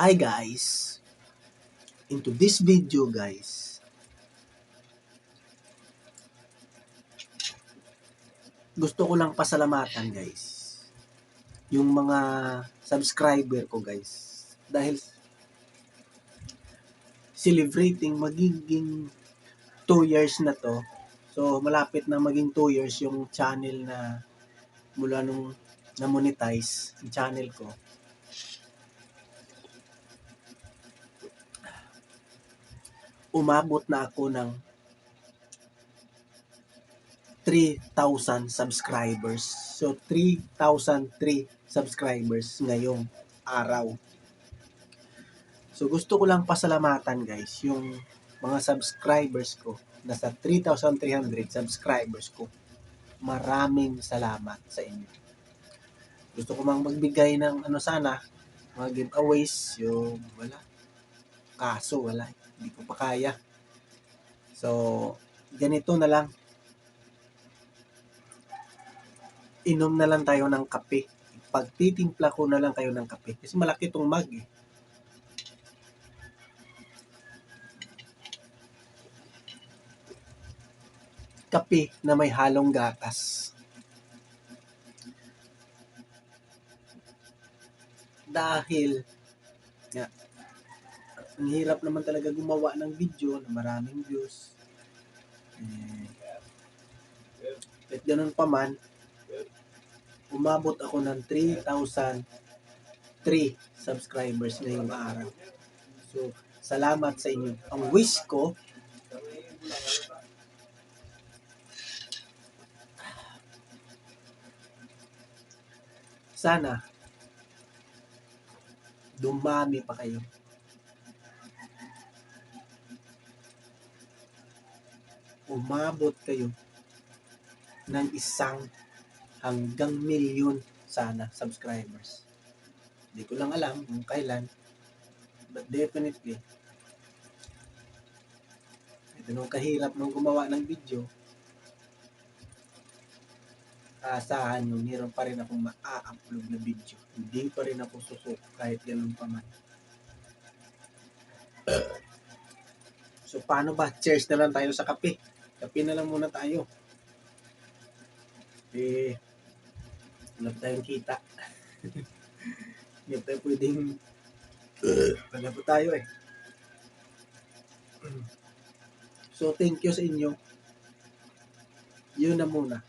Hi guys! Into this video guys, gusto ko lang pasalamatan guys yung mga subscriber ko guys. Dahil celebrating magiging 2 years na to. So malapit na maging 2 years yung channel na mula nung na monetize yung channel ko umabot na ako ng 3,000 subscribers. So, 3,003 subscribers ngayong araw. So, gusto ko lang pasalamatan guys, yung mga subscribers ko. Nasa 3,300 subscribers ko. Maraming salamat sa inyo. Gusto ko mang magbigay ng ano sana, mga giveaways, yung wala. Kaso, wala. Hindi ko pa kaya. So, ganito na lang. Inom na lang tayo ng kape. Pagtitimpla ko na lang kayo ng kape. Kasi malaki itong mug eh. Kape na may halong gatas. Dahil, nga, ang hirap naman talaga gumawa ng video na maraming views. Eh, kahit ganun pa man, umabot ako ng 3,003 subscribers ngayong araw. So, salamat sa inyo. Ang wish ko, sana, dumami pa kayo. Umabot kayo ng isang hanggang milyon sana subscribers. Hindi ko lang alam kung kailan. But definitely, ito nung kahirap nung gumawa ng video, asahan nyo, meron pa rin akong ma-upload na video. Hindi pa rin ako susok kahit ganun pa man. So, paano ba? Cheers na lang tayo sa kape. Kape na lang muna tayo. Eh, wala pa tayong kita. Hindi pa tayo pwedeng wala po tayo eh. So, thank you sa inyo. Yun na muna.